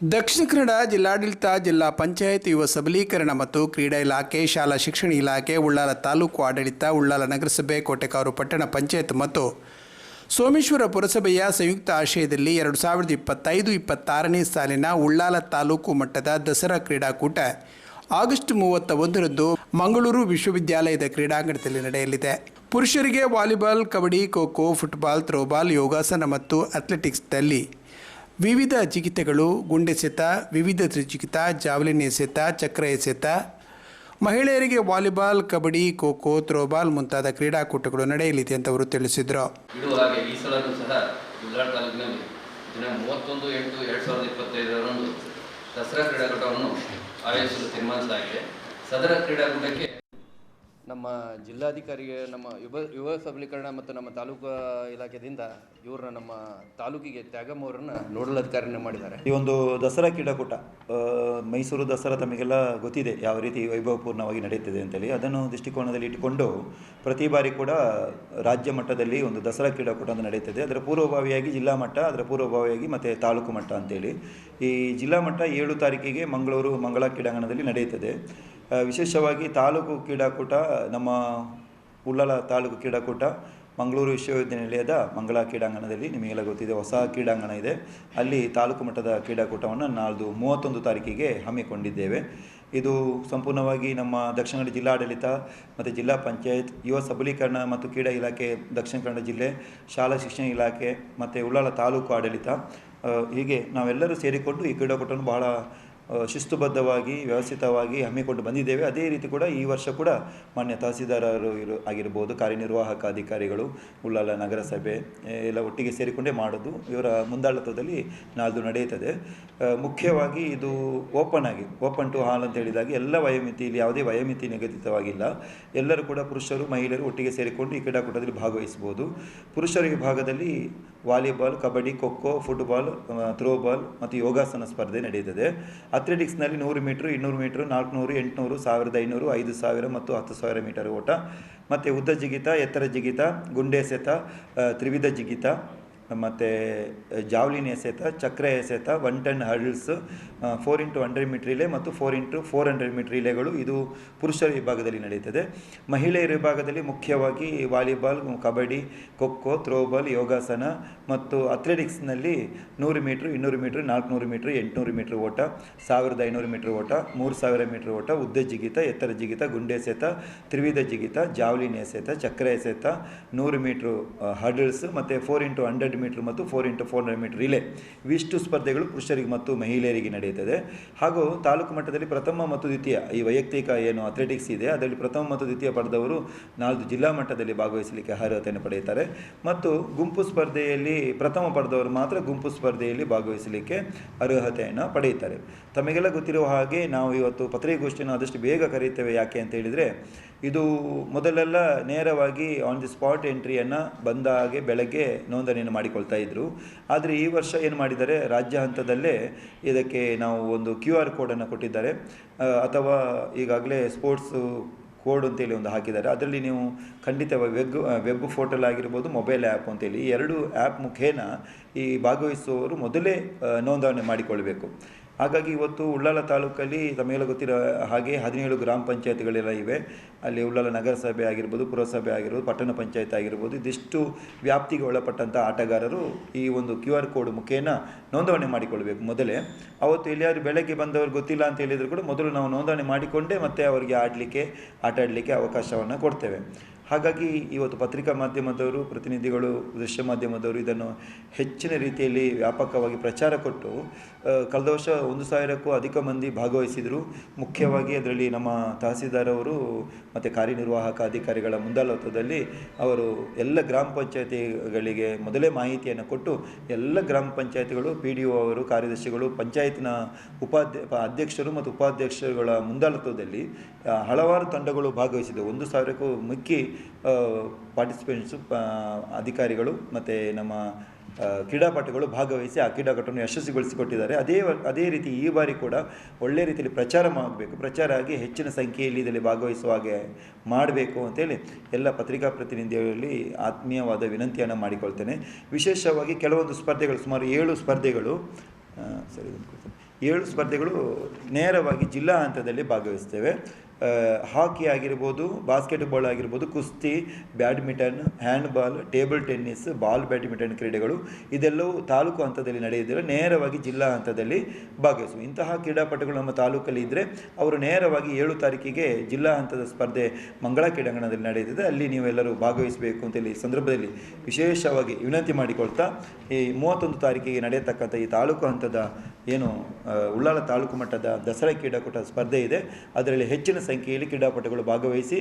ದಕ್ಷಿಣ ಕನ್ನಡ ಜಿಲ್ಲಾಡಳಿತ, ಜಿಲ್ಲಾ ಪಂಚಾಯತ್, ಯುವ ಸಬಲೀಕರಣ ಮತ್ತು ಕ್ರೀಡಾ ಇಲಾಖೆ, ಶಾಲಾ ಶಿಕ್ಷಣ ಇಲಾಖೆ, ಉಳ್ಳಾಲ ತಾಲೂಕು ಆಡಳಿತ, ಉಳ್ಳಾಲ ನಗರಸಭೆ, ಕೋಟೆಕಾರು ಪಟ್ಟಣ ಪಂಚಾಯತ್ ಮತ್ತು ಸೋಮೇಶ್ವರ ಪುರಸಭೆಯ ಸಂಯುಕ್ತ ಆಶಯದಲ್ಲಿ ಎರಡು ಸಾವಿರದ ಇಪ್ಪತ್ತೈದು, ಇಪ್ಪತ್ತಾರನೇ ಸಾಲಿನ ಉಳ್ಳಾಲ ತಾಲೂಕು ಮಟ್ಟದ ದಸರಾ ಕ್ರೀಡಾಕೂಟ ಆಗಸ್ಟ್ ಮೂವತ್ತ ಒಂದರಂದು ಮಂಗಳೂರು ವಿಶ್ವವಿದ್ಯಾಲಯದ ಕ್ರೀಡಾಂಗಣದಲ್ಲಿ ನಡೆಯಲಿದೆ. ಪುರುಷರಿಗೆ volleyball, kabaddi, kho kho, football throwball ಯೋಗಾಸನ ಮತ್ತು ಅಥ್ಲೆಟಿಕ್ಸ್ನಲ್ಲಿ ವಿವಿಧ ಜಿಗಿತಗಳು ಗುಂಡೆಸೆತ ವಿವಿಧ ತ್ರಿಜಿಗಿತ ಜಾವಲಿನ್ ಎಸೆತ ಚಕ್ರ ಎಸೆತ ಮಹಿಳೆಯರಿಗೆ ವಾಲಿಬಾಲ್, ಕಬಡ್ಡಿ ಖೋ ಖೋ ಥ್ರೋಬಾಲ್ ಮುಂತಾದ ಕ್ರೀಡಾಕೂಟಗಳು ನಡೆಯಲಿದೆ ಅಂತ ಅವರು ತಿಳಿಸಿದರು. ಹಾಗೆ ಈ ಸಹ ದಿನ ದಸರಾ ಕ್ರೀಡಾಕೂಟವನ್ನು ಆಯೋಜಿಸಲು ತೀರ್ಮಾನಿಸಲಾಗಿದೆ. ಸದರ ಕ್ರೀಡಾಕೂಟಕ್ಕೆ ನಮ್ಮ ಜಿಲ್ಲಾಧಿಕಾರಿಗೆ, ನಮ್ಮ ಯುವ ಯುವ ಸಬಲೀಕರಣ ಮತ್ತು ನಮ್ಮ ತಾಲೂಕು ಇಲಾಖೆಯಿಂದ ಇವ್ರನ್ನ ನಮ್ಮ ತಾಲೂಕಿಗೆ ತ್ಯಾಗಮ್ಮ ಅವರನ್ನು ನೋಡಲ್ ಅಧಿಕಾರಿನ ಮಾಡಿದ್ದಾರೆ. ಈ ಒಂದು ದಸರಾ ಕ್ರೀಡಾಕೂಟ ಮೈಸೂರು ದಸರಾ ತಮಗೆಲ್ಲ ಗೊತ್ತಿದೆ ಯಾವ ರೀತಿ ವೈಭವಪೂರ್ಣವಾಗಿ ನಡೆಯುತ್ತದೆ ಅಂತೇಳಿ. ಅದನ್ನು ದೃಷ್ಟಿಕೋನದಲ್ಲಿ ಇಟ್ಟುಕೊಂಡು ಪ್ರತಿ ಬಾರಿ ಕೂಡ ರಾಜ್ಯ ಮಟ್ಟದಲ್ಲಿ ಒಂದು ದಸರಾ ಕ್ರೀಡಾಕೂಟ ಅಂತ ನಡೆಯುತ್ತದೆ. ಅದರ ಪೂರ್ವಭಾವಿಯಾಗಿ ಜಿಲ್ಲಾ ಮಟ್ಟ, ಅದರ ಪೂರ್ವಭಾವಿಯಾಗಿ ಮತ್ತು ತಾಲೂಕು ಮಟ್ಟ ಅಂತೇಳಿ. ಈ ಜಿಲ್ಲಾ ಮಟ್ಟ ಏಳು ತಾರೀಕಿಗೆ ಮಂಗಳೂರು ಮಂಗಳ ಕ್ರೀಡಾಂಗಣದಲ್ಲಿ ನಡೆಯುತ್ತದೆ. ವಿಶೇಷವಾಗಿ ತಾಲೂಕು ಕ್ರೀಡಾಕೂಟ, ನಮ್ಮ ಉಳ್ಳಾಲ ತಾಲೂಕು ಕ್ರೀಡಾಕೂಟ, ಮಂಗಳೂರು ವಿಶ್ವವಿದ್ಯಾನಿಲಯದ ಮಂಗಳ ಕ್ರೀಡಾಂಗಣದಲ್ಲಿ ನಿಮಗೆಲ್ಲ ಗೊತ್ತಿದೆ, ಹೊಸ ಕ್ರೀಡಾಂಗಣ ಇದೆ. ಅಲ್ಲಿ ತಾಲೂಕು ಮಟ್ಟದ ಕ್ರೀಡಾಕೂಟವನ್ನು ನಾಳ್ದು ಮೂವತ್ತೊಂದು ತಾರೀಕಿಗೆ ಹಮ್ಮಿಕೊಂಡಿದ್ದೇವೆ. ಇದು ಸಂಪೂರ್ಣವಾಗಿ ನಮ್ಮ ದಕ್ಷಿಣ ಕನ್ನಡ ಜಿಲ್ಲಾಡಳಿತ ಮತ್ತು ಜಿಲ್ಲಾ ಪಂಚಾಯತ್, ಯುವ ಸಬಲೀಕರಣ ಮತ್ತು ಕ್ರೀಡಾ ಇಲಾಖೆ, ದಕ್ಷಿಣ ಕನ್ನಡ ಜಿಲ್ಲೆ, ಶಾಲಾ ಶಿಕ್ಷಣ ಇಲಾಖೆ ಮತ್ತು ಉಳ್ಳಾಲ ತಾಲೂಕು ಆಡಳಿತ. ಹೀಗೆ ನಾವೆಲ್ಲರೂ ಸೇರಿಕೊಂಡು ಈ ಕ್ರೀಡಾಕೂಟವನ್ನು ಬಹಳ ಶಿಸ್ತುಬದ್ಧವಾಗಿ, ವ್ಯವಸ್ಥಿತವಾಗಿ ಹಮ್ಮಿಕೊಂಡು ಬಂದಿದ್ದೇವೆ. ಅದೇ ರೀತಿ ಕೂಡ ಈ ವರ್ಷ ಕೂಡ ಮಾನ್ಯ ತಹಸೀಲ್ದಾರರು ಇರು, ಆಗಿರ್ಬೋದು ಕಾರ್ಯನಿರ್ವಾಹಕ ಅಧಿಕಾರಿಗಳು, ಉಳ್ಳಾಲ ನಗರಸಭೆ ಎಲ್ಲ ಒಟ್ಟಿಗೆ ಸೇರಿಕೊಂಡೇ ಮಾಡೋದು ಇವರ ಮುಂದಾಳತ್ವದಲ್ಲಿ ನಾಲ್ದು ನಡೆಯುತ್ತದೆ. ಮುಖ್ಯವಾಗಿ ಇದು ಓಪನ್ ಆಗಿ, ಓಪನ್ ಟು ಹಾಲ್ ಅಂತ ಹೇಳಿದಾಗ ಎಲ್ಲ ವಯೋಮಿತಿ ಇಲ್ಲಿ ಯಾವುದೇ ವಯೋಮಿತಿ ನಿಗದಿತವಾಗಿಲ್ಲ. ಎಲ್ಲರೂ ಕೂಡ ಪುರುಷರು, ಮಹಿಳೆಯರು ಒಟ್ಟಿಗೆ ಸೇರಿಕೊಂಡು ಈ ಕ್ರೀಡಾಕೂಟದಲ್ಲಿ ಭಾಗವಹಿಸಬಹುದು ಪುರುಷರ ವಿಭಾಗದಲ್ಲಿ volleyball, kabaddi, kho kho, football throwball ಮತ್ತು ಯೋಗಾಸನ ಸ್ಪರ್ಧೆ ನಡೆಯುತ್ತದೆ. ಅಥ್ಲೆಟಿಕ್ಸ್ನಲ್ಲಿ ನೂರು ಮೀಟ್ರ್, ಇನ್ನೂರು ಮೀಟ್ರ್, ನಾಲ್ಕುನೂರು, ಎಂಟುನೂರು, ಸಾವಿರದ ಐನೂರು, ಐದು ಸಾವಿರ ಮತ್ತು ಹತ್ತು ಸಾವಿರ ಮೀಟರ್ ಓಟ. ಮತ್ತು ಉದ್ದ ಜಿಗಿತ, ಎತ್ತರ ಜಿಗಿತ ಗುಂಡೆಸೆತ ತ್ರಿವಿಧ ಜಿಗಿತ. ಮತ್ತು ಜಾವ್ಲಿನ್ ಎಸೆತ, ಚಕ್ರ ಎಸೆತ, one ten hurdles four into hundred metre relay ಮತ್ತು four into four hundred metre ರಿಲೇಗಳು ಇದು ಪುರುಷರ ವಿಭಾಗದಲ್ಲಿ ನಡೆಯುತ್ತದೆ ಮಹಿಳೆಯರ ವಿಭಾಗದಲ್ಲಿ ಮುಖ್ಯವಾಗಿ ವಾಲಿಬಾಲ್, ಕಬಡ್ಡಿ, ಖೋಖೋ, ಥ್ರೋಬಾಲ್, ಯೋಗಾಸನ ಮತ್ತು ಅಥ್ಲೆಟಿಕ್ಸ್ನಲ್ಲಿ ನೂರು ಮೀಟ್ರ್, ಇನ್ನೂರು ಮೀಟ್ರ್, ನಾಲ್ಕುನೂರು ಮೀಟ್ರ್, ಎಂಟುನೂರು ಮೀಟ್ರ್ ಓಟ, ಸಾವಿರದ ಐನೂರು ಮೀಟ್ರ್ ಓಟ, ಮೂರು ಸಾವಿರ ಮೀಟ್ರ್ ಓಟ, ಉದ್ದ ಜಿಗಿತ, ಎತ್ತರ ಜಿಗಿತ, ಗುಂಡೆ ಎಸೆತ, ತ್ರಿವಿಧ ಜಿಗಿತ, ಜಾವ್ಲಿನ್ ಎಸೆತ, ಚಕ್ರ ಎಸೆತ, ನೂರು ಮೀಟ್ರ್ ಹರ್ಡಲ್ಸ್ ಮತ್ತು ಫೋರ್ ಇಂಟು ಹಂಡ್ರೆಡ್ ಮೀಟ್ರ್ ಮತ್ತು four into four hundred metre relay. ಇವಿಷ್ಟು ಸ್ಪರ್ಧೆಗಳು ಪುರುಷರಿಗೆ ಮತ್ತು ಮಹಿಳೆಯರಿಗೆ ನಡೆಯುತ್ತದೆ. ಹಾಗೂ ತಾಲೂಕು ಮಟ್ಟದಲ್ಲಿ ಪ್ರಥಮ ಮತ್ತು ದ್ವಿತೀಯ ಈ ವೈಯಕ್ತಿಕ ಏನು ಅಥ್ಲೆಟಿಕ್ಸ್ ಇದೆ, ಅದರಲ್ಲಿ ಪ್ರಥಮ ಮತ್ತು ದ್ವಿತೀಯ ಪಡೆದವರು ನಾಲ್ಕು ಜಿಲ್ಲಾ ಮಟ್ಟದಲ್ಲಿ ಭಾಗವಹಿಸಲಿಕ್ಕೆ ಅರ್ಹತೆಯನ್ನು ಪಡೆಯುತ್ತಾರೆ. ಮತ್ತು ಗುಂಪು ಸ್ಪರ್ಧೆಯಲ್ಲಿ ಪ್ರಥಮ ಪಡೆದವರು ಮಾತ್ರ ಗುಂಪು ಸ್ಪರ್ಧೆಯಲ್ಲಿ ಭಾಗವಹಿಸಲಿಕ್ಕೆ ಅರ್ಹತೆಯನ್ನು ಪಡೆಯುತ್ತಾರೆ. ತಮಗೆಲ್ಲ ಗೊತ್ತಿರುವ ಹಾಗೆ ನಾವು ಇವತ್ತು ಪತ್ರಿಕಾಗೋಷ್ಠಿಯನ್ನು ಆದಷ್ಟು ಬೇಗ ಕರೆಯುತ್ತೇವೆ ಯಾಕೆ ಅಂತ ಹೇಳಿದರೆ ಇದು ಮೊದಲೆಲ್ಲ ನೇರವಾಗಿ ಆನ್ ದಿ ಸ್ಪಾಟ್ ಎಂಟ್ರಿಯನ್ನು ಬಂದ ಹಾಗೆ ಬೆಳಗ್ಗೆ ನೋಂದಣಿಯನ್ನು ಮಾಡಿಕೊಳ್ತಾ ಇದ್ದರು ಆದರೆ ಈ ವರ್ಷ ಏನು ಮಾಡಿದ್ದಾರೆ? ರಾಜ್ಯ ಹಂತದಲ್ಲೇ ಇದಕ್ಕೆ ನಾವು ಒಂದು ಕ್ಯೂ ಆರ್ ಕೋಡನ್ನು ಕೊಟ್ಟಿದ್ದಾರೆ. ಅಥವಾ ಈಗಾಗಲೇ ಸ್ಪೋರ್ಟ್ಸು ಕೋಡ್ ಅಂತೇಳಿ ಒಂದು ಹಾಕಿದ್ದಾರೆ. ಅದರಲ್ಲಿ ನೀವು ಖಂಡಿತ ವೆಬ್ ವೆಬ್ ಫೋಟಲ್ ಆಗಿರ್ಬೋದು ಮೊಬೈಲ್ ಆ್ಯಪ್ ಅಂತೇಳಿ ಈ ಎರಡು ಆ್ಯಪ್ ಮುಖೇನ ಈ ಭಾಗವಹಿಸುವವರು ಮೊದಲೇ ನೋಂದಣಿ ಮಾಡಿಕೊಳ್ಬೇಕು. ಹಾಗಾಗಿ ಇವತ್ತು ಉಳ್ಳಾಲ ತಾಲೂಕಲ್ಲಿ ತಮಗೆಲ್ಲ ಗೊತ್ತಿರೋ ಹಾಗೆ ಹದಿನೇಳು ಗ್ರಾಮ ಪಂಚಾಯತ್ಗಳೆಲ್ಲ ಇವೆ. ಅಲ್ಲಿ ಉಳ್ಳಾಲ ನಗರಸಭೆ ಆಗಿರ್ಬೋದು, ಪುರಸಭೆ ಆಗಿರ್ಬೋದು, ಪಟ್ಟಣ ಪಂಚಾಯತ್ ಆಗಿರ್ಬೋದು, ಇದಿಷ್ಟು ವ್ಯಾಪ್ತಿಗೆ ಒಳಪಟ್ಟಂಥ ಆಟಗಾರರು ಈ ಒಂದು ಕ್ಯೂ ಆರ್ ಕೋಡ್ ಮುಖೇನ ನೋಂದಣಿ ಮಾಡಿಕೊಳ್ಬೇಕು ಮೊದಲೇ. ಅವತ್ತು ಎಲ್ಲಿಯಾದ್ರು ಬೆಳಗ್ಗೆ ಬಂದವರು ಗೊತ್ತಿಲ್ಲ ಅಂತ ಹೇಳಿದ್ರು ಕೂಡ ಮೊದಲು ನಾವು ನೋಂದಣಿ ಮಾಡಿಕೊಂಡೇ ಮತ್ತೆ ಅವರಿಗೆ ಆಡಲಿಕ್ಕೆ ಆಟ ಆಡಲಿಕ್ಕೆ ಅವಕಾಶವನ್ನು ಕೊಡ್ತೇವೆ. ಹಾಗಾಗಿ ಇವತ್ತು ಪತ್ರಿಕಾ ಮಾಧ್ಯಮದವರು, ಪ್ರತಿನಿಧಿಗಳು, ದೃಶ್ಯ ಮಾಧ್ಯಮದವರು ಇದನ್ನು ಹೆಚ್ಚಿನ ರೀತಿಯಲ್ಲಿ ವ್ಯಾಪಕವಾಗಿ ಪ್ರಚಾರ ಕೊಟ್ಟು ಕಳೆದ ವರ್ಷ ಒಂದು ಸಾವಿರಕ್ಕೂ ಅಧಿಕ ಮಂದಿ ಭಾಗವಹಿಸಿದರು. ಮುಖ್ಯವಾಗಿ ಅದರಲ್ಲಿ ನಮ್ಮ ತಹಸೀಲ್ದಾರ್ ಅವರು ಮತ್ತು ಕಾರ್ಯನಿರ್ವಾಹಕ ಅಧಿಕಾರಿಗಳ ಮುಂದಾಳತ್ವದಲ್ಲಿ ಅವರು ಎಲ್ಲ ಗ್ರಾಮ ಪಂಚಾಯತಿಗಳಿಗೆ ಮೊದಲೇ ಮಾಹಿತಿಯನ್ನು ಕೊಟ್ಟು, ಎಲ್ಲ ಗ್ರಾಮ ಪಂಚಾಯತಿಗಳು, ಪಿ ಡಿ ಒ ಅವರು, ಕಾರ್ಯದರ್ಶಿಗಳು, ಪಂಚಾಯತಿನ ಉಪಾಧ್ಯ ಅಧ್ಯಕ್ಷರು ಮತ್ತು ಉಪಾಧ್ಯಕ್ಷರುಗಳ ಮುಂದಾಳತ್ವದಲ್ಲಿ ಹಲವಾರು ತಂಡಗಳು ಭಾಗವಹಿಸಿದವು ಒಂದು ಸಾವಿರಕ್ಕೂ ಮಿಕ್ಕಿ ಪಾರ್ಟಿಸಿಪೆಂಟ್ಸು ಅಧಿಕಾರಿಗಳು ಮತ್ತು ನಮ್ಮ ಕ್ರೀಡಾಪಟುಗಳು ಭಾಗವಹಿಸಿ ಆ ಕ್ರೀಡಾಕೂಟವನ್ನು ಯಶಸ್ವಿಗೊಳಿಸಿಕೊಟ್ಟಿದ್ದಾರೆ. ಅದೇ ಅದೇ ರೀತಿ ಈ ಬಾರಿ ಕೂಡ ಒಳ್ಳೆಯ ರೀತಿಯಲ್ಲಿ ಪ್ರಚಾರ ಮಾಡಬೇಕು. ಪ್ರಚಾರ ಆಗಿ ಹೆಚ್ಚಿನ ಸಂಖ್ಯೆಯಲ್ಲಿ ಇದರಲ್ಲಿ ಭಾಗವಹಿಸುವ ಹಾಗೆ ಮಾಡಬೇಕು ಅಂತೇಳಿ ಎಲ್ಲ ಪತ್ರಿಕಾ ಪ್ರತಿನಿಧಿಗಳಲ್ಲಿ ಆತ್ಮೀಯವಾದ ವಿನಂತಿಯನ್ನು ಮಾಡಿಕೊಳ್ತೇನೆ. ವಿಶೇಷವಾಗಿ ಕೆಲವೊಂದು ಸ್ಪರ್ಧೆಗಳು, ಸುಮಾರು ಏಳು ಸ್ಪರ್ಧೆಗಳು ಸರಿ. ಏಳು ಸ್ಪರ್ಧೆಗಳು ನೇರವಾಗಿ ಜಿಲ್ಲಾ ಹಂತದಲ್ಲಿ ಭಾಗವಹಿಸ್ತೇವೆ. ಹಾಕಿ ಆಗಿರ್ಬೋದು ಬಾಸ್ಕೆಟ್ಬಾಲ್ ಆಗಿರ್ಬೋದು, ಕುಸ್ತಿ badminton handball table tennis ball badminton ಕ್ರೀಡೆಗಳು ಇದೆಲ್ಲವೂ ತಾಲೂಕು ಹಂತದಲ್ಲಿ ನಡೆಯುವುದಿಲ್ಲ ನೇರವಾಗಿ ಜಿಲ್ಲಾ ಹಂತದಲ್ಲಿ ಭಾಗವಹಿಸುವ ಇಂತಹ ಕ್ರೀಡಾಪಟುಗಳು ನಮ್ಮ ತಾಲೂಕಲ್ಲಿ ಇದ್ದರೆ ಅವರು ನೇರವಾಗಿ ಏಳು ತಾರೀಕಿಗೆ ಜಿಲ್ಲಾ ಹಂತದ ಸ್ಪರ್ಧೆ ಮಂಗಳ ಕ್ರೀಡಾಂಗಣದಲ್ಲಿ ನಡೆಯುತ್ತದೆ. ಅಲ್ಲಿ ನೀವೆಲ್ಲರೂ ಭಾಗವಹಿಸಬೇಕು ಅಂತೇಳಿ ಸಂದರ್ಭದಲ್ಲಿ ವಿಶೇಷವಾಗಿ ವಿನಂತಿ ಮಾಡಿಕೊಳ್ತಾ ಈ ಮೂವತ್ತೊಂದು ತಾರೀಕಿಗೆ ನಡೆಯತಕ್ಕಂಥ ಈ ತಾಲೂಕು ಹಂತದ ಏನು ಉಳ್ಳಾಲ ತಾಲೂಕು ಮಟ್ಟದ ದಸರಾ ಕ್ರೀಡಾಕೂಟ ಸ್ಪರ್ಧೆ ಇದೆ. ಅದರಲ್ಲಿ ಹೆಚ್ಚಿನ ಸಂಖ್ಯೆಯಲ್ಲಿ ಕ್ರೀಡಾಪಟುಗಳು ಭಾಗವಹಿಸಿ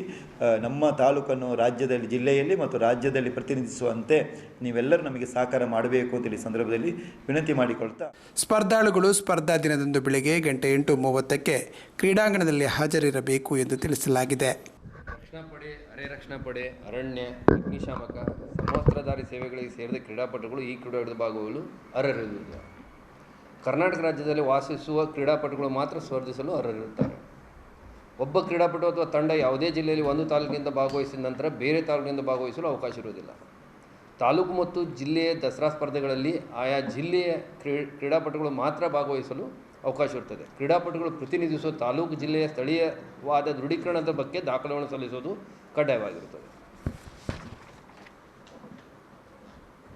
ನಮ್ಮ ತಾಲೂಕನ್ನು ರಾಜ್ಯದಲ್ಲಿ ಜಿಲ್ಲೆಯಲ್ಲಿ ಮತ್ತು ರಾಜ್ಯದಲ್ಲಿ ಪ್ರತಿನಿಧಿಸುವಂತೆ ನೀವೆಲ್ಲರೂ ನಮಗೆ ಸಹಕಾರ ಮಾಡಬೇಕು ಅಂತೇಳಿ ಈ ಸಂದರ್ಭದಲ್ಲಿ ವಿನಂತಿ ಮಾಡಿಕೊಳ್ತಾ. ಸ್ಪರ್ಧಾಳುಗಳು ಸ್ಪರ್ಧಾ ದಿನದಂದು ಬೆಳಗ್ಗೆ ಗಂಟೆ ಎಂಟು ಮೂವತ್ತಕ್ಕೆ ಕ್ರೀಡಾಂಗಣದಲ್ಲಿ ಹಾಜರಿರಬೇಕು ಎಂದು ತಿಳಿಸಲಾಗಿದೆ. ರಕ್ಷಣಾ ಪಡೆ ಅರೆ ರಕ್ಷಣಾ ಪಡೆ ಅರಣ್ಯ ಅಗ್ನಿಶಾಮಕ ಸಮವಸ್ತ್ರಧಾರಿ ಸೇವೆಗಳಿಗೆ ಸೇರಿದ ಕ್ರೀಡಾಪಟುಗಳು ಈ ಕ್ರೀಡಾಕೂಟದ ಭಾಗವಹಿಸಲು ಅರ್ಹರಿರುವುದಿಲ್ಲ. ಕರ್ನಾಟಕ ರಾಜ್ಯದಲ್ಲಿ ವಾಸಿಸುವ ಕ್ರೀಡಾಪಟುಗಳು ಮಾತ್ರ ಸ್ಪರ್ಧಿಸಲು ಅರ್ಹರಿರುತ್ತಾರೆ. ಒಬ್ಬ ಕ್ರೀಡಾಪಟು ಅಥವಾ ತಂಡ ಯಾವುದೇ ಜಿಲ್ಲೆಯಲ್ಲಿ ಒಂದು ತಾಲೂಕಿನಿಂದ ಭಾಗವಹಿಸಿದ ನಂತರ ಬೇರೆ ತಾಲೂಕಿನಿಂದ ಭಾಗವಹಿಸಲು ಅವಕಾಶ ಇರುವುದಿಲ್ಲ. ತಾಲೂಕು ಮತ್ತು ಜಿಲ್ಲೆಯ ದಸರಾ ಸ್ಪರ್ಧೆಗಳಲ್ಲಿ ಆಯಾ ಜಿಲ್ಲೆಯ ಕ್ರೀ, ಕ್ರೀಡಾಪಟುಗಳು ಮಾತ್ರ ಭಾಗವಹಿಸಲು ಅವಕಾಶ ಇರುತ್ತದೆ. ಕ್ರೀಡಾಪಟುಗಳು ಪ್ರತಿನಿಧಿಸುವ ತಾಲೂಕು, ಜಿಲ್ಲೆಯ ಸ್ಥಳೀಯವಾದ ದೃಢೀಕರಣದ ಬಗ್ಗೆ ದಾಖಲೆಗಳನ್ನು ಸಲ್ಲಿಸುವುದು ಕಡ್ಡಾಯವಾಗಿರುತ್ತದೆ.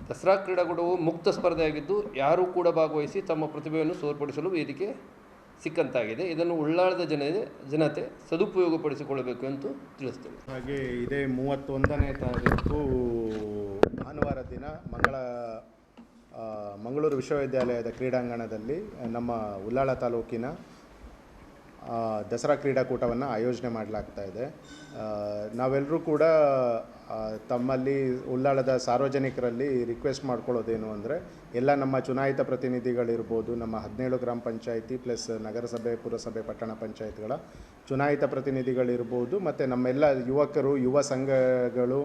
ದಸರಾ ಕ್ರೀಡಾಕೂಟವು ಮುಕ್ತ ಸ್ಪರ್ಧೆಯಾಗಿದ್ದು ಯಾರೂ ಕೂಡ ಭಾಗವಹಿಸಿ ತಮ್ಮ ಪ್ರತಿಭೆಯನ್ನು ಸೋರ್ಪಡಿಸಲು ವೇದಿಕೆ ಸಿಕ್ಕಂತಾಗಿದೆ. ಇದನ್ನು ಉಳ್ಳಾಳದ ಜನ ಜನತೆ ಸದುಪಯೋಗಪಡಿಸಿಕೊಳ್ಳಬೇಕು ಎಂದು ತಿಳಿಸ್ತೇವೆ ಹಾಗೆ ಇದೇ ಮೂವತ್ತೊಂದನೇ ತಾರೀಕು ಭಾನುವಾರ ದಿನ ಮಂಗಳ ಮಂಗಳೂರು ವಿಶ್ವವಿದ್ಯಾಲಯದ ಕ್ರೀಡಾಂಗಣದಲ್ಲಿ ನಮ್ಮ ಉಳ್ಳಾಳ ತಾಲೂಕಿನ ದಸರಾ ಕ್ರೀಡಾಕೂಟವನ್ನು ಆಯೋಜನೆ ಮಾಡಲಾಗ್ತಾ ಇದೆ. ನಾವೆಲ್ಲರೂ ಕೂಡ ತಮ್ಮಲ್ಲಿ ಉಳ್ಳಾಳದ ಸಾರ್ವಜನಿಕರಲ್ಲಿ ರಿಕ್ವೆಸ್ಟ್ ಮಾಡ್ಕೊಳ್ಳೋದೇನು ಅಂದರೆ, ಎಲ್ಲ ನಮ್ಮ ಚುನಾಯಿತ ಪ್ರತಿನಿಧಿಗಳಿರ್ಬೋದು, ನಮ್ಮ ಹದಿನೇಳು ಗ್ರಾಮ ಪಂಚಾಯಿತಿ ಪ್ಲಸ್ ನಗರಸಭೆ, ಪುರಸಭೆ, ಪಟ್ಟಣ ಪಂಚಾಯತ್ಗಳ ಚುನಾಯಿತ ಪ್ರತಿನಿಧಿಗಳಿರ್ಬೋದು, ಮತ್ತು ನಮ್ಮೆಲ್ಲ ಯುವಕರು, ಯುವ ಸಂಘಗಳು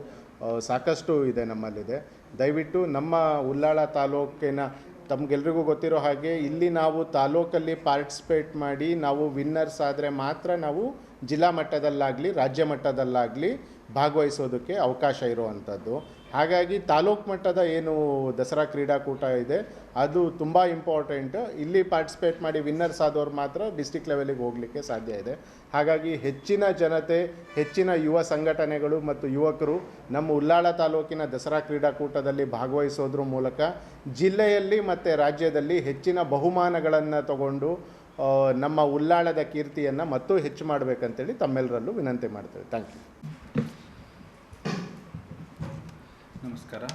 ಸಾಕಷ್ಟು ಇದೆ ನಮ್ಮಲ್ಲಿದೆ. ದಯವಿಟ್ಟು ನಮ್ಮ ಉಳ್ಳಾಳ ತಾಲೂಕಿನ ತಮಗೆಲ್ರಿಗೂ ಗೊತ್ತಿರೋ ಹಾಗೆ ಇಲ್ಲಿ ನಾವು ತಾಲೂಕಲ್ಲಿ ಪಾರ್ಟಿಸಿಪೇಟ್ ಮಾಡಿ ನಾವು ವಿನ್ನರ್ಸ್ ಆದರೆ ಮಾತ್ರ ನಾವು ಜಿಲ್ಲಾ ಮಟ್ಟದಲ್ಲಾಗಲಿ, ರಾಜ್ಯ ಮಟ್ಟದಲ್ಲಾಗಲಿ ಭಾಗವಹಿಸೋದಕ್ಕೆ ಅವಕಾಶ ಇರುವಂಥದ್ದು. ಹಾಗಾಗಿ ತಾಲೂಕು ಮಟ್ಟದ ಏನು ದಸರಾ ಕ್ರೀಡಾಕೂಟ ಇದೆ, ಅದು ತುಂಬ ಇಂಪಾರ್ಟೆಂಟ್ ಇಲ್ಲಿ ಪಾರ್ಟಿಸಿಪೇಟ್ ಮಾಡಿ ವಿನ್ನರ್ಸ್ ಆದವ್ರು ಮಾತ್ರ ಡಿಸ್ಟಿಕ್ ಲೆವೆಲಿಗೆ ಹೋಗಲಿಕ್ಕೆ ಸಾಧ್ಯ ಇದೆ. ಹಾಗಾಗಿ ಹೆಚ್ಚಿನ ಜನತೆ, ಹೆಚ್ಚಿನ ಯುವ ಸಂಘಟನೆಗಳು ಮತ್ತು ಯುವಕರು ನಮ್ಮ ಉಲ್ಲಾಳ ತಾಲೂಕಿನ ದಸರಾ ಕ್ರೀಡಾಕೂಟದಲ್ಲಿ ಭಾಗವಹಿಸೋದ್ರ ಮೂಲಕ ಜಿಲ್ಲೆಯಲ್ಲಿ ಮತ್ತು ರಾಜ್ಯದಲ್ಲಿ ಹೆಚ್ಚಿನ ಬಹುಮಾನಗಳನ್ನು ತಗೊಂಡು ನಮ್ಮ ಉಲ್ಲಾಳದ ಕೀರ್ತಿಯನ್ನು ಮತ್ತೂ ಹೆಚ್ಚು ಮಾಡಬೇಕಂತೇಳಿ ತಮ್ಮೆಲ್ಲರಲ್ಲೂ ವಿನಂತಿ ಮಾಡ್ತೇವೆ. ಥ್ಯಾಂಕ್ ಯು ನಮಸ್ಕಾರ.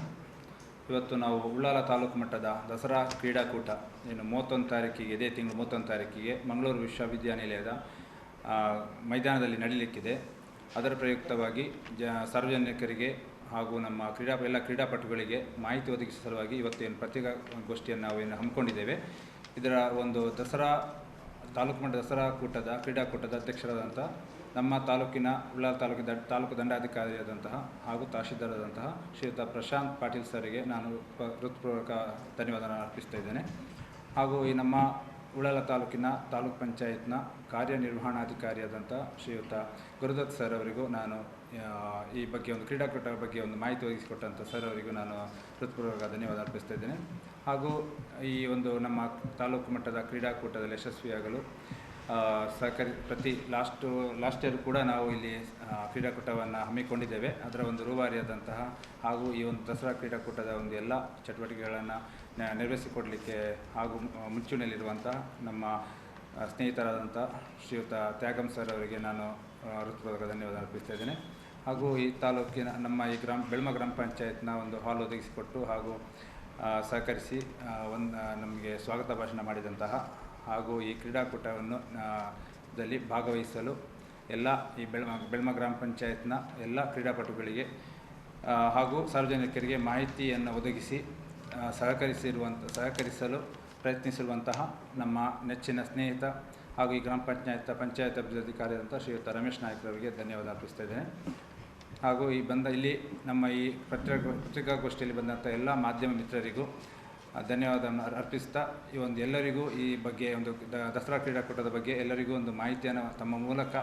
ಇವತ್ತು ನಾವು ಉಳ್ಳಾಲ ತಾಲೂಕು ಮಟ್ಟದ ದಸರಾ ಕ್ರೀಡಾಕೂಟ ಏನು ಮೂವತ್ತೊಂದು ತಾರೀಕಿಗೆ, ಇದೇ ತಿಂಗಳು ಮೂವತ್ತೊಂದು ತಾರೀಕಿಗೆ ಮಂಗಳೂರು ವಿಶ್ವವಿದ್ಯಾನಿಲಯದ ಮೈದಾನದಲ್ಲಿ ನಡೀಲಿಕ್ಕಿದೆ. ಅದರ ಪ್ರಯುಕ್ತವಾಗಿ ಜ, ಸಾರ್ವಜನಿಕರಿಗೆ ಹಾಗೂ ನಮ್ಮ ಕ್ರೀಡಾ, ಎಲ್ಲ ಕ್ರೀಡಾಪಟುಗಳಿಗೆ ಮಾಹಿತಿ ಒದಗಿಸುವ ಸಲುವಾಗಿ ಇವತ್ತೇನು ಪತ್ರಿಕಾಗೋಷ್ಠಿಯನ್ನು ನಾವು ಏನು ಹಮ್ಮಿಕೊಂಡಿದ್ದೇವೆ. ಇದರ ಒಂದು ದಸರಾ, ತಾಲೂಕು ಮಟ್ಟದ ದಸರಾ ಕೂಟದ, ಕ್ರೀಡಾಕೂಟದ ಅಧ್ಯಕ್ಷರಾದಂಥ ನಮ್ಮ ತಾಲೂಕಿನ ಉಳ್ಳಾಲ ತಾಲೂಕಿನ ತಾಲೂಕು ದಂಡಾಧಿಕಾರಿಯಾದಂತಹ ಹಾಗೂ ತಹಶೀಲ್ದಾರಾದಂತಹ ಶ್ರೀಯುತ ಪ್ರಶಾಂತ್ ಪಾಟೀಲ್ ಸರಿಗೆ ನಾನು ಹೃತ್ಪೂರ್ವಕ ಧನ್ಯವಾದ ಅರ್ಪಿಸ್ತಾ ಇದ್ದೇನೆ. ಹಾಗೂ ಈ ನಮ್ಮ ಉಳ್ಳಾಲ ತಾಲೂಕಿನ ತಾಲೂಕ್ ಪಂಚಾಯತ್ನ ಕಾರ್ಯನಿರ್ವಹಣಾಧಿಕಾರಿಯಾದಂಥ ಶ್ರೀಯುತ ಗುರುದತ್ ಸರ್ ಅವರಿಗೂ ನಾನು ಈ ಬಗ್ಗೆ ಒಂದು ಕ್ರೀಡಾಕೂಟ ಬಗ್ಗೆ ಒಂದು ಮಾಹಿತಿ ಒದಗಿಸಿಕೊಟ್ಟಂಥ ಸರ್ ಅವರಿಗೂ ನಾನು ಹೃತ್ಪೂರ್ವಕ ಧನ್ಯವಾದ ಅರ್ಪಿಸ್ತಾ ಹಾಗೂ ಈ ಒಂದು ನಮ್ಮ ತಾಲೂಕು ಮಟ್ಟದ ಕ್ರೀಡಾಕೂಟದಲ್ಲಿ ಯಶಸ್ವಿಯಾಗಲು ಸಹಕರಿ ಪ್ರತಿ ಲಾಸ್ಟು ಲಾಸ್ಟ್ ಇಯರ್ ಕೂಡ ನಾವು ಇಲ್ಲಿ ಕ್ರೀಡಾಕೂಟವನ್ನು ಹಮ್ಮಿಕೊಂಡಿದ್ದೇವೆ. ಅದರ ಒಂದು ರೂವಾರಿಯಾದಂತಹ ಹಾಗೂ ಈ ಒಂದು ದಸರಾ ಕ್ರೀಡಾಕೂಟದ ಒಂದು ಎಲ್ಲ ಚಟುವಟಿಕೆಗಳನ್ನು ನೆರವೇರಿಸಿಕೊಡಲಿಕ್ಕೆ ಹಾಗೂ ಮುಂಚೂಣಿಯಲ್ಲಿರುವಂತಹ ನಮ್ಮ ಸ್ನೇಹಿತರಾದಂಥ ಶ್ರೀಯುತ ತ್ಯಾಗಂ ಸರ್ ಅವರಿಗೆ ನಾನು ಹೃತ್ಪೂರ್ವಕ ಧನ್ಯವಾದ ಅರ್ಪಿಸ್ತಾ ಇದ್ದೇನೆ. ಹಾಗೂ ಈ ತಾಲೂಕಿನ, ನಮ್ಮ ಈ ಗ್ರಾಮ, ಬೆಳ್ಮ ಗ್ರಾಮ ಪಂಚಾಯತ್ನ ಒಂದು ಹಾಲ್ ಒದಗಿಸಿಕೊಟ್ಟು ಹಾಗೂ ಸಹಕರಿಸಿ ಒಂದು ನಮಗೆ ಸ್ವಾಗತ ಭಾಷಣ ಮಾಡಿದಂತಹ ಹಾಗೂ ಈ ಕ್ರೀಡಾಕೂಟವನ್ನು ದಲ್ಲಿ ಭಾಗವಹಿಸಲು ಎಲ್ಲ ಈ ಬೆಳ್ಮ ಬೆಳ್ಮ ಗ್ರಾಮ ಪಂಚಾಯತ್ನ ಎಲ್ಲ ಕ್ರೀಡಾಪಟುಗಳಿಗೆ ಹಾಗೂ ಸಾರ್ವಜನಿಕರಿಗೆ ಮಾಹಿತಿಯನ್ನು ಒದಗಿಸಿ ಸಹಕರಿಸಿರುವಂಥ ಸಹಕರಿಸಲು ಪ್ರಯತ್ನಿಸಿರುವಂತಹ ನಮ್ಮ ನೆಚ್ಚಿನ ಸ್ನೇಹಿತ ಹಾಗೂ ಈ ಗ್ರಾಮ ಪಂಚಾಯತ್ ಪಂಚಾಯತ್ ಅಭಿವೃದ್ಧಿ ಅಭಿವೃದ್ಧಿಕಾರಿಯಾದಂಥ ಶ್ರೀಯುತ ರಮೇಶ್ ನಾಯ್ಕರವರಿಗೆ ಧನ್ಯವಾದ ಅರ್ಪಿಸ್ತಾ ಇದ್ದೇನೆ. ಹಾಗೂ ಈ ಬಂದ, ಇಲ್ಲಿ ನಮ್ಮ ಈ ಪತ್ರಿಕಾ, ಪತ್ರಿಕಾಗೋಷ್ಠಿಯಲ್ಲಿ ಬಂದಂಥ ಎಲ್ಲ ಮಾಧ್ಯಮ ಮಿತ್ರರಿಗೂ ಧನ್ಯವಾದವನ್ನು ಅರ್- ಅರ್ಪಿಸ್ತಾ ಈ ಒಂದು ಎಲ್ಲರಿಗೂ ಈ ಬಗ್ಗೆ ಒಂದು ದಸರಾ ಕ್ರೀಡಾಕೂಟದ ಬಗ್ಗೆ ಎಲ್ಲರಿಗೂ ಒಂದು ಮಾಹಿತಿಯನ್ನು ತಮ್ಮ ಮೂಲಕ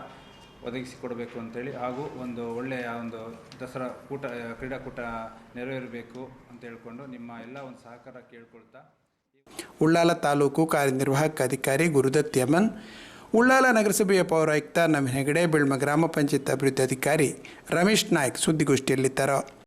ಒದಗಿಸಿಕೊಡಬೇಕು ಅಂತೇಳಿ ಹಾಗೂ ಒಂದು ಒಳ್ಳೆಯ ಒಂದು ದಸರಾ ಕೂಟ, ಕ್ರೀಡಾಕೂಟ ನೆರವೇರಬೇಕು ಅಂತ ಹೇಳ್ಕೊಂಡು ನಿಮ್ಮ ಎಲ್ಲ ಒಂದು ಸಹಕಾರ ಕೇಳ್ಕೊಳ್ತಾ ಉಳ್ಳಾಲ ತಾಲೂಕು ಕಾರ್ಯನಿರ್ವಾಹಕ ಅಧಿಕಾರಿ ಗುರುದತ್ ಯಮನ್, ಉಳ್ಳಾಲ ನಗರಸಭೆಯ ಪೌರಾಯುಕ್ತ ಹೆಗಡೆ, ಬೆಳ್ಮ ಗ್ರಾಮ ಪಂಚಾಯತ್ ಅಭಿವೃದ್ಧಿ ಅಧಿಕಾರಿ ರಮೇಶ್ ನಾಯ್ಕ್ ಸುದ್ದಿಗೋಷ್ಠಿಯಲ್ಲಿದ್ದರು.